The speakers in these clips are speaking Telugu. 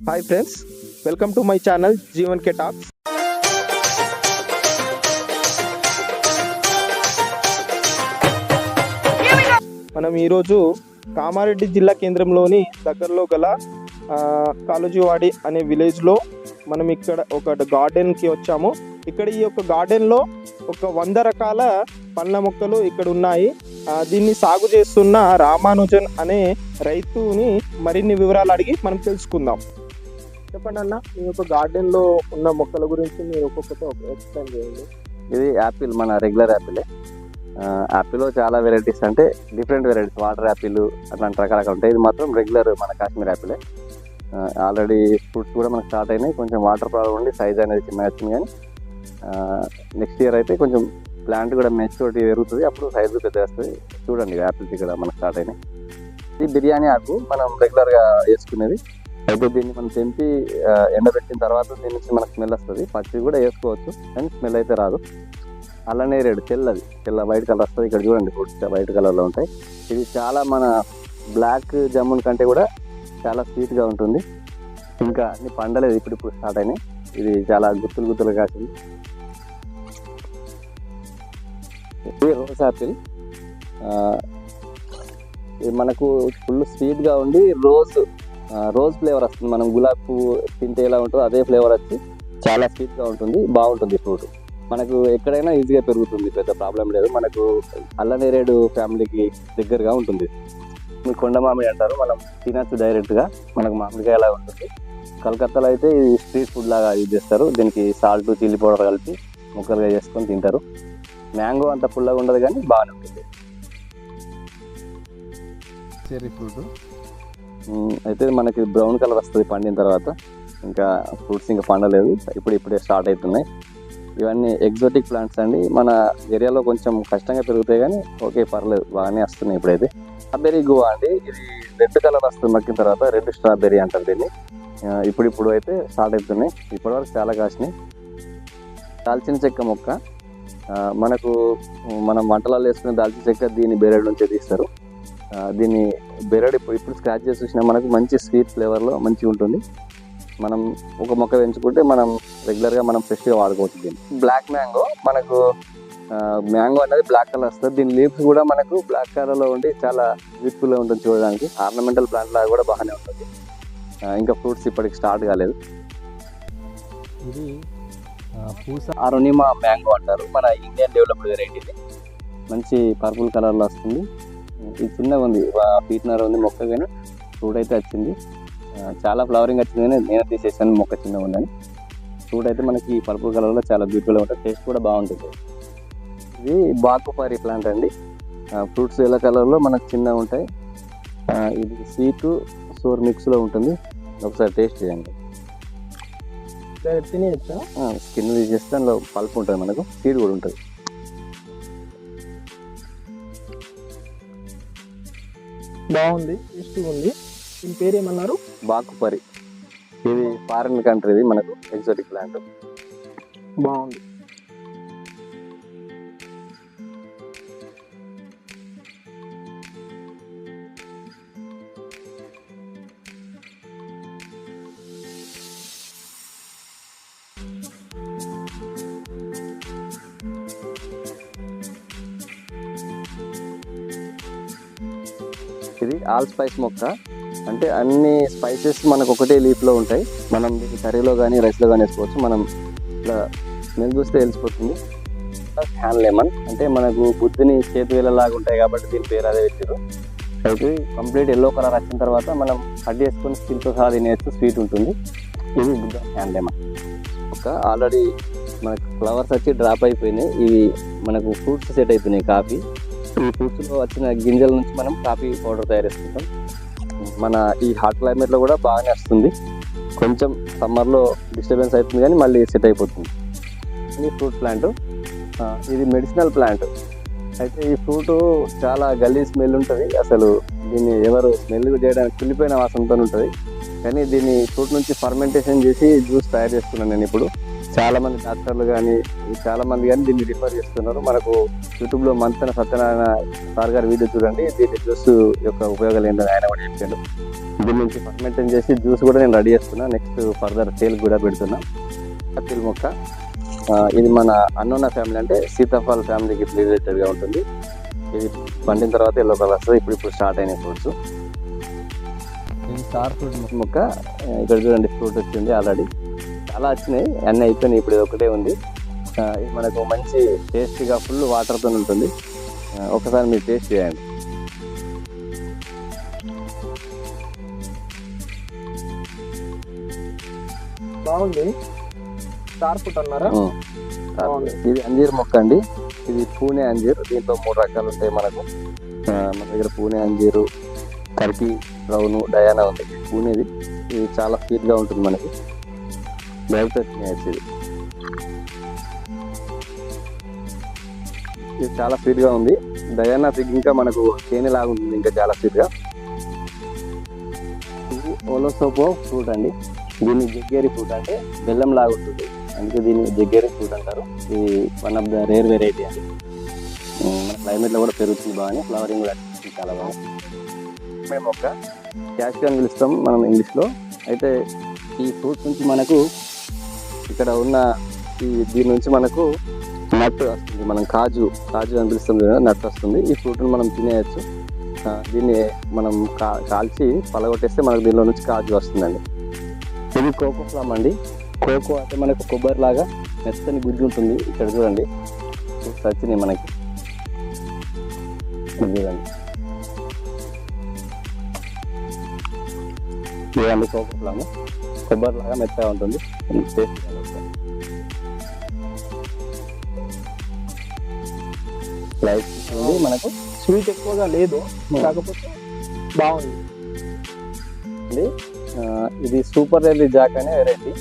Hi friends welcome to my channel Jeevan K talks మనం ఈరోజు కామారెడ్డి జిల్లా కేంద్రంలోని దగ్గరలో గల ఆ, అనే విలేజ్లో మనం ఇక్కడ ఒక గార్డెన్కి వచ్చాము. ఇక్కడ ఈ యొక్క గార్డెన్లో ఒక వంద రకాల పండ్ల మొక్కలు ఇక్కడ ఉన్నాయి. దీన్ని సాగు చేస్తున్న రామానుజన్ అనే రైతుని మరిన్ని వివరాలు అడిగి మనం తెలుసుకుందాం. చెప్పండి అన్న మీ యొక్క గార్డెన్లో ఉన్న మొక్కల గురించి మీరు ఒక్కొక్కటి ఎక్స్ప్లెయిన్ చేయండి. ఇది యాపిల్ మన రెగ్యులర్ యాపిలే. యాపిల్లో చాలా వెరైటీస్ అంటే డిఫరెంట్ వెరైటీస్ వాటర్ యాపిల్ అట్లాంటి రకరకాలు ఉంటాయి. ఇది మాత్రం రెగ్యులర్ మన కాశ్మీర్ యాపిలే. ఆల్రెడీ ఫ్రూట్స్ కూడా మనకు స్టార్ట్ అయినాయి. కొంచెం వాటర్ ప్రాబ్లం ఉండి సైజ్ అనేది చిన్న వచ్చింది కానీ నెక్స్ట్ ఇయర్ అయితే కొంచెం ప్లాంట్ కూడా మెచ్యూరిటీ పెరుగుతుంది. అప్పుడు సైజు పెద్ద వస్తుంది చూడండి యాపిల్స్ ఇక్కడ మనకు స్టార్ట్ అయినాయి. ఇది బిర్యానీ ఆకు మనం రెగ్యులర్గా వేసుకునేది అయితే దీన్ని మనం తెంపి ఎండబెట్టిన తర్వాత దీని నుంచి మనకు స్మెల్ వస్తుంది. పచ్చి కూడా వేసుకోవచ్చు కానీ స్మెల్ అయితే రాదు. అలానే రేడు తెల్లది తెల్ల వైట్ కలర్ వస్తుంది. ఇక్కడ చూడండి ఫ్రూట్స్ వైట్ కలర్లో ఉంటాయి. ఇది చాలా మన బ్లాక్ జమ్మున్ కంటే కూడా చాలా స్వీట్గా ఉంటుంది. ఇంకా అన్ని పండలేదు ఇప్పుడు ఇప్పుడు స్టార్ట్ అయినాయి. ఇది చాలా గుత్తులు గుత్తులు కాసింది. ఇది రోజ్ యాపిల్ ఇది మనకు ఫుల్ స్వీట్గా ఉండి రోజ్ రోజ్ ఫ్లేవర్ వస్తుంది. మనం గులాబీ పువ్వు తింటే ఎలా ఉంటుందో అదే ఫ్లేవర్ వచ్చి చాలా స్వీట్గా ఉంటుంది బాగుంటుంది ఫ్రూట్ మనకు ఎక్కడైనా ఈజీగా పెరుగుతుంది పెద్ద ప్రాబ్లం లేదు. మనకు అల్లనేరేడు ఫ్యామిలీకి దగ్గరగా ఉంటుంది. మీ కొండ మామిడి అంటారు. మనం తినచ్చు డైరెక్ట్గా. మనకు మామిడికాయ ఎలా ఉంటుంది. కలకత్తాలో అయితే ఇది స్ట్రీట్ ఫుడ్ లాగా యూజ్ చేస్తారు. దీనికి సాల్ట్ చిల్లీ పౌడర్ కలిపి ముక్కలుగా చేసుకొని తింటారు. మ్యాంగో అంత పుల్లగా ఉండదు కానీ బాగానే ఉంటుంది. చెర్రీ ఫ్రూట్ అయితే మనకి బ్రౌన్ కలర్ వస్తుంది పండిన తర్వాత. ఇంకా ఫ్రూట్స్ ఇంకా పండలేదు. ఇప్పుడు ఇప్పుడే స్టార్ట్ అవుతున్నాయి ఇవన్నీ ఎగ్జోటిక్ ప్లాంట్స్ అండి. మన ఏరియాలో కొంచెం కష్టంగా పెరుగుతాయి కానీ ఓకే పర్లేదు. బాగానే వస్తున్నాయి ఇప్పుడైతే. స్ట్రాబెర్రీ గువా అండి. ఇది రెడ్ కలర్ వస్తుంది మక్కిన తర్వాత. రెడ్ స్ట్రాబెర్రీ అంటారు దీన్ని. ఇప్పుడు ఇప్పుడు అయితే స్టార్ట్ అవుతున్నాయి. ఇప్పటివరకు చాలా కాసినాయి. దాల్చిన చెక్క మొక్క. మనకు మనం వంటలలో వేసుకునే దాల్చిన చెక్క దీన్ని బేరేడు నుంచే తీస్తారు. దీన్ని బెరడు ఇప్పుడు ఇప్పుడు స్క్రాచ్ చేసి చూసినా మనకు మంచి స్వీట్ ఫ్లేవర్లో మంచిగా ఉంటుంది. మనం ఒక మొక్క పెంచుకుంటే మనం రెగ్యులర్గా మనం ఫ్రెష్గా వాడుకోవచ్చు దీన్ని. బ్లాక్ మ్యాంగో మనకు మ్యాంగో అనేది బ్లాక్ కలర్ వస్తుంది. దీని లీవ్స్ కూడా మనకు బ్లాక్ కలర్లో ఉండి చాలా బ్యూటిఫుల్గా ఉంటుంది చూడడానికి. ఆర్నమెంటల్ ప్లాంట్ లాగా కూడా బాగానే ఉంటుంది. ఇంకా ఫ్రూట్స్ ఇప్పటికి స్టార్ట్ కాలేదు. ఇది పూస అరుణిమా మ్యాంగో అంటారు. మన ఇండియన్ డెవలప్డ్ వెరైటీ మంచి పర్పుల్ కలర్లో వస్తుంది. ఇది చిన్నగా ఉంది పీట్నర్ ఉంది మొక్క కానీ. ఫ్రూట్ అయితే వచ్చింది చాలా ఫ్లవరింగ్ వచ్చింది కానీ నేను తీసేసాను మొక్క చిన్నగా ఉందని. ఫ్రూట్ అయితే మనకి పర్పుల్ కలర్లో చాలా బ్యూటిఫుల్గా ఉంటుంది. టేస్ట్ కూడా బాగుంటుంది. ఇది బాకుపారి ప్లాంట్ అండి. ఫ్రూట్స్ ఎల్లో కలర్లో మనకు చిన్నగా ఉంటాయి. ఇది స్వీట్ సోర్ మిక్స్లో ఉంటుంది. ఒకసారి టేస్ట్ చేయండి. తినేయచ్చా? స్కిన్ తీసేస్తే అందులో పల్ప్ ఉంటుంది మనకు. సీడ్ కూడా ఉంటుంది. బాగుంది టేస్ట్గా ఉంది. దీని పేరు ఏమన్నారు? బాకుపరి. ఇది ఫారిన్ కంట్రీది మనకు ఎగ్జాటిక్ ప్లాంట్ బాగుంది. ఇది ఆల్ స్పైస్ మొక్క. అంటే అన్ని స్పైసెస్ మనకు ఒకటే లీఫ్లో ఉంటాయి. మనం కర్రీలో కానీ రైస్లో కానీ వేసుకోవచ్చు. మనం ఇట్లా స్మెల్ చూస్తే తెలిసిపోతుంది. హ్యాండ్ లెమన్ అంటే మనకు బుద్ధిని చేతి వేలలాగా ఉంటాయి కాబట్టి దీని పేరు అదే పెట్టారు అయితే కంప్లీట్ ఎల్లో కలర్ వచ్చిన తర్వాత మనం కట్ చేసుకొని స్కిన్తో సహా తినేస్తే స్వీట్ ఉంటుంది. ఇది బుద్ధ హ్యాండ్ లెమన్ ఒక ఆల్రెడీ మనకు ఫ్లవర్స్ వచ్చి డ్రాప్ అయిపోయినాయి. ఇవి మనకు ఫ్రూట్స్ సెట్ అవుతున్నాయి కాఫీ. ఈ ఫ్రూట్స్లో వచ్చిన గింజల నుంచి మనం కాఫీ పౌడర్ తయారు చేసుకుంటాం. మన ఈ హాట్ క్లైమేట్లో కూడా బాగానే వస్తుంది. కొంచెం సమ్మర్లో డిస్టర్బెన్స్ అవుతుంది కానీ మళ్ళీ సెట్ అయిపోతుంది. ఈ ఫ్రూట్ ప్లాంట్ ఇది మెడిసినల్ ప్లాంట్. అయితే ఈ ఫ్రూట్ చాలా గల్లీ స్మెల్ ఉంటుంది. అసలు దీన్ని ఎవరు స్మెల్ చేయడానికి కుళ్ళిపోయిన వాసనతో ఉంటుంది. కానీ దీన్ని ఫ్రూట్ నుంచి ఫర్మెంటేషన్ చేసి జ్యూస్ తయారు చేస్తున్నాను నేను ఇప్పుడు. చాలా మంది డాక్టర్లు కానీ చాలా మంది కానీ దీన్ని రిఫర్ చేస్తున్నారు. మనకు యూట్యూబ్లో మంతన సత్యనారాయణ సార్ గారి వీడియో చూడండి. దీన్ని జ్యూస్ యొక్క ఉపయోగాలు ఏంటని ఆయన కూడా చెప్పాడు. దీని నుంచి ఫర్మెంటేషన్ చేసి జ్యూస్ కూడా నేను రెడీ చేస్తున్నా. నెక్స్ట్ ఫర్దర్ సేల్ కూడా పెడుతున్నా. అప్పిల్ మొక్క. ఇది మన అన్నోన్న ఫ్యామిలీ అంటే సీతాఫల్ ఫ్యామిలీకి రిలేటెడ్గా ఉంటుంది. ఇది పండిన తర్వాత ఎల్లో కలర్ వస్తుంది. ఇప్పుడు ఇప్పుడు స్టార్ట్ అయిన ఫ్రూట్స్ ఇది స్టార్ ఫ్రూట్ మొక్క. ఇక్కడ చూడండి ఫ్రూట్ వచ్చింది ఆల్రెడీ చాలా వచ్చినాయి. అన్నీ అయిపోయినాయి. ఇప్పుడు ఇది ఒకటే ఉంది. ఇది మనకు మంచి టేస్టీగా ఫుల్ వాటర్తో ఉంటుంది. ఒకసారి మీరు టేస్ట్ చేయండి. బాగుంది. స్టార్ అన్నారా? ఇది అంజీర్ మొక్క అండి. ఇది పూణే అంజీర్. దీంట్లో మూడు రకాలు ఉంటాయి మనకు. మన దగ్గర పూణే అంజీరు టర్కీ బ్రౌన్ డయానా ఉంది. పూణేది. ఇది చాలా స్వీట్గా ఉంటుంది మనకి. బయట మ్యాచ్ ఇది ఇది చాలా స్వీట్గా ఉంది. డయానా ఫిగ్ ఇంకా మనకు తేనె లాగా ఉంటుంది ఇంకా చాలా స్వీట్గా ఓలోసోపో ఫ్రూట్ అండి. దీన్ని జగ్గేరి ఫ్రూట్ అంటే బెల్లం లాగా ఉంటుంది. అందుకే దీన్ని జగ్గేరి ఫ్రూట్ అంటారు. ఇది one of the rare variety అండి. మన క్లైమేట్లో కూడా పెరుగుతుంది బాగానే. ఫ్లవరింగ్ కూడా చాలా బాగుంది మేము ఒక క్యాష్ అని పిలుస్తాం మనం ఇంగ్లీష్లో అయితే ఈ ఫ్రూట్స్ నుంచి మనకు ఇక్కడ ఉన్న ఈ దీని నుంచి మనకు నట్ వస్తుంది. మనం కాజు కాజు అని పిలుస్తుంది నట్టు నట్ వస్తుంది. ఈ ఫ్రూట్ని మనం తినేయచ్చు. దీన్ని మనం కా కాల్చి పలగొట్టేస్తే మనకు దీనిలో నుంచి కాజు వస్తుందండి. ఇది కోకో ఫ్లామ్ అండి. కోకో అంటే మనకు కొబ్బరి లాగా మెత్తని గుజ్జు ఉంటుంది. ఇక్కడ చూడండి. వచ్చినాయి మనకి. ఇది చూడండి. ఇదండి కోకో ఫ్లాము. కొబ్బరిలాగా మెత్తగా ఉంటుంది. టేస్ట్ లైఫ్ ఉంది మనకు స్వీట్ ఎక్కువగా లేదు. కాకపోతే బాగుంది. ఇది సూపర్ ఎర్లీ జాక్ అనే వెరైటీ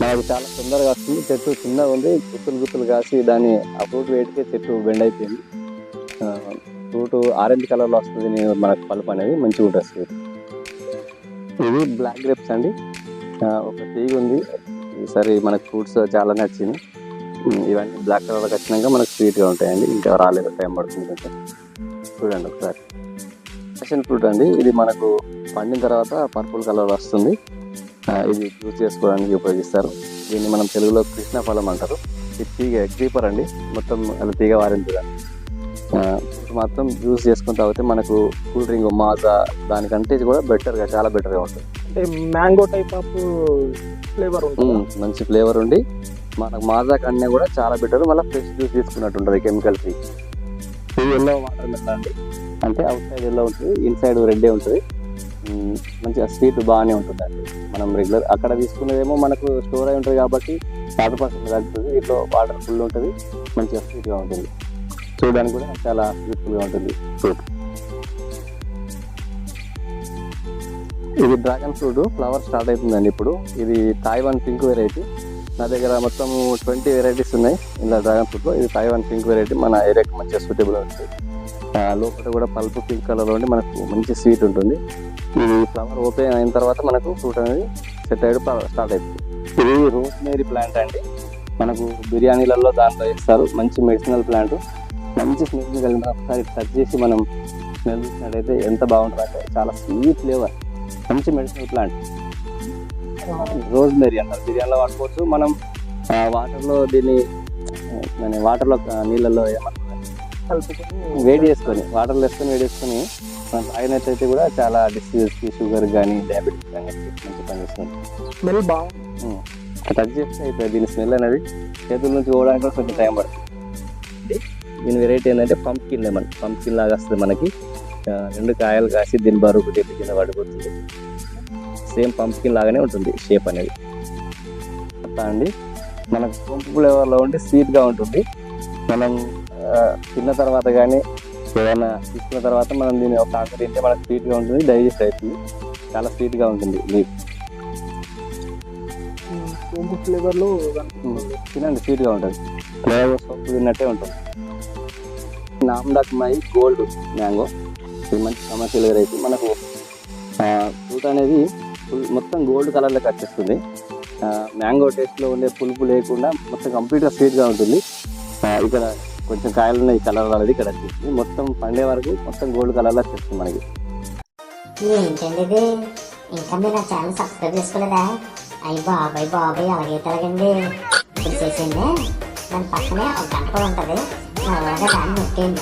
మనకు చాలా తొందరగా వస్తుంది. చెట్టు చిన్నగా ఉంది. గుత్తులు గుత్తులు కాసి దాని ఆ ఫ్రూట్ వేటికే చెట్టు బెండ్ అయిపోయింది. ఫ్రూట్ ఆరెంజ్ కలర్లో వస్తుంది మనకు పలుపు అనేది. మంచిగా ఉంటుంది. ఇది బ్లాక్ గ్రేప్స్ అండి. ఒక తీగ ఉంది. ఈసారి మనకు ఫ్రూట్స్ చాలా నచ్చింది. ఇవన్నీ బ్లాక్ కలర్ వచ్చినాక మనకు sweet గా ఉంటాయండి. ఇంకా రాలేదు టైం పడుతుంది కొంచెం చూడండి ఒకసారి. ప్యాషన్ ఫ్రూట్ అండి. ఇది మనకు పండిన తర్వాత పర్పుల్ కలర్ వస్తుంది. ఇది యూజ్ చేసుకోవడానికి ఉపయోగిస్తారు. దీన్ని మనం తెలుగులో కృష్ణ ఫలం అంటారు. ఇది తీగ క్రీపర్ అండి. మొత్తం అది తీగ వారింది మాత్రం జ్యూస్ చేసుకుని తాగితే మనకు కూల్ డ్రింక్ మాజా దానికంటే ఇది కూడా బెటర్గా చాలా బెటర్గా ఉంటుంది. అంటే మ్యాంగో టైప్ ఆఫ్ ఫ్లేవర్ ఉంటుంది. మంచి ఫ్లేవర్ ఉండి మనకు మాజా కన్నా కూడా చాలా బెటర్ మళ్ళీ ఫ్రెష్ జ్యూస్ తీసుకున్నట్టు ఉంటుంది కెమికల్ ఫ్రీ ఇది ఎల్లో వాటర్ అండి. అంటే అవుట్ సైడ్ ఎల్లో ఉంటుంది ఇన్సైడ్ రెడ్డే ఉంటుంది. మంచిగా స్వీట్ బాగానే ఉంటుందండి. మనం రెగ్యులర్ అక్కడ తీసుకునేదేమో మనకు స్టోర్ అయి ఉంటుంది కాబట్టి వాటర్ పర్సెంట్ తగ్గుతుంది. దీంట్లో వాటర్ ఫుల్ ఉంటుంది మంచిగా స్వీట్గా ఉంటుంది. చూడడానికి కూడా చాలా బ్యూటిఫుల్గా ఉంటుంది ఫ్రూట్ ఇది డ్రాగన్ ఫ్రూట్ ఫ్లవర్ స్టార్ట్ అవుతుందండి ఇప్పుడు. ఇది తాయివాన్ పింక్ వెరైటీ నా దగ్గర మొత్తం ట్వంటీ వెరైటీస్ ఉన్నాయి. ఇలా డ్రాగన్ ఫ్రూట్లో ఇది తాయివాన్ పింక్ వెరైటీ మన ఏరియాకి మంచిగా సూటబుల్ ఉంటుంది ఆ, లోపల కూడా పల్పు పింక్ కలర్ ఉండి మనకు మంచి స్వీట్ ఉంటుంది. ఇది ఫ్లవర్ ఓపెన్ అయిన తర్వాత మనకు ఫ్రూట్ అనేది సెట్ అయ్యి స్టార్ట్ అవుతుంది ఇది రోజ్మేరీ ప్లాంట్ అండి. మనకు బిర్యానీలలో దాంట్లో ఇస్తారు మంచి మెడిసినల్ ప్లాంట్ మంచి స్మెల్ కలిగిన ఒకసారి టచ్ చేసి మనం స్మెల్ చూసినట్టయితే ఎంత బాగుంటుందంటే చాలా స్వీట్ ఫ్లేవర్ మంచి మెడిసినల్ ప్లాంట్ రోజ్ మేరీ అంటారు బిర్యానీలో వాడుకోవచ్చు. మనం వాటర్లో దీన్ని వాటర్లో నీళ్ళల్లో వేడి చేసుకొని వాటర్లో వేసుకొని వేడి చేసుకొని మనం తాగినట్టయితే కూడా చాలా డిసీజెస్కి షుగర్ కానీ డయాబెటీస్ కానీ మంచి పనిచేస్తుంది స్మెల్ బాగుంది. టచ్ చేస్తే అయిపోయి దీని స్మెల్ అనేది చేతుల నుంచి పోవడానికి కొంచెం టైం పడుతుంది. దీని వెరైటీ ఏంటంటే పంప్కిన్ లెమన్. పంప్కిన్ లాగా వస్తుంది మనకి. రెండు కాయలు కాసి దీని బరువు కింద పడిపోతుంది సేమ్ పంప్కిన్ లాగానే ఉంటుంది షేప్ అనేది. అట్లా అండి? మనకు పంపు ఫ్లేవర్లో ఉంటే స్వీట్గా ఉంటుంది. మనం తిన్న తర్వాత కానీ ఏదైనా తీసుకున్న తర్వాత మనం దీన్ని ఒక ఆకు తింటే మనకు స్వీట్గా ఉంటుంది డైజెస్ట్ అవుతుంది. చాలా స్వీట్గా ఉంటుంది లీఫ్ సోంపు ఫ్లేవర్లో కనిపిస్తుంది. తినండి స్వీట్గా ఉంటుంది. ఫ్లేవర్ సొప్పు తిన్నట్టే ఉంటుంది. Nam Doc Mai gold mango. ఇది మంచి కమర్షియల్ వెరైటీ మనకు ఫ్రూట్ అనేది ఫుల్ మొత్తం గోల్డ్ కలర్లోకి వచ్చేస్తుంది మ్యాంగో టేస్ట్లో ఉండే పులుపు లేకుండా మొత్తం కంప్లీట్గా స్వీట్గా ఉంటుంది. ఇక్కడ కొంచెం కాయలు ఉన్నాయి కలర్ అనేది ఇక్కడ వచ్చేసి మొత్తం పండే వరకు మొత్తం గోల్డ్ కలర్లో వచ్చేస్తుంది మనకి. ఏంటండి ఇంకా మీరు నా ఛానల్ సబ్స్క్రైబ్ చేసుకోలేదా? అయ్యి బాబాయ్ బాబాయ్ ఇప్పుడు దాని పక్కనే ఒక గంట కూడా ఉంటుంది. అలాగే దాన్ని నొక్కేయండి.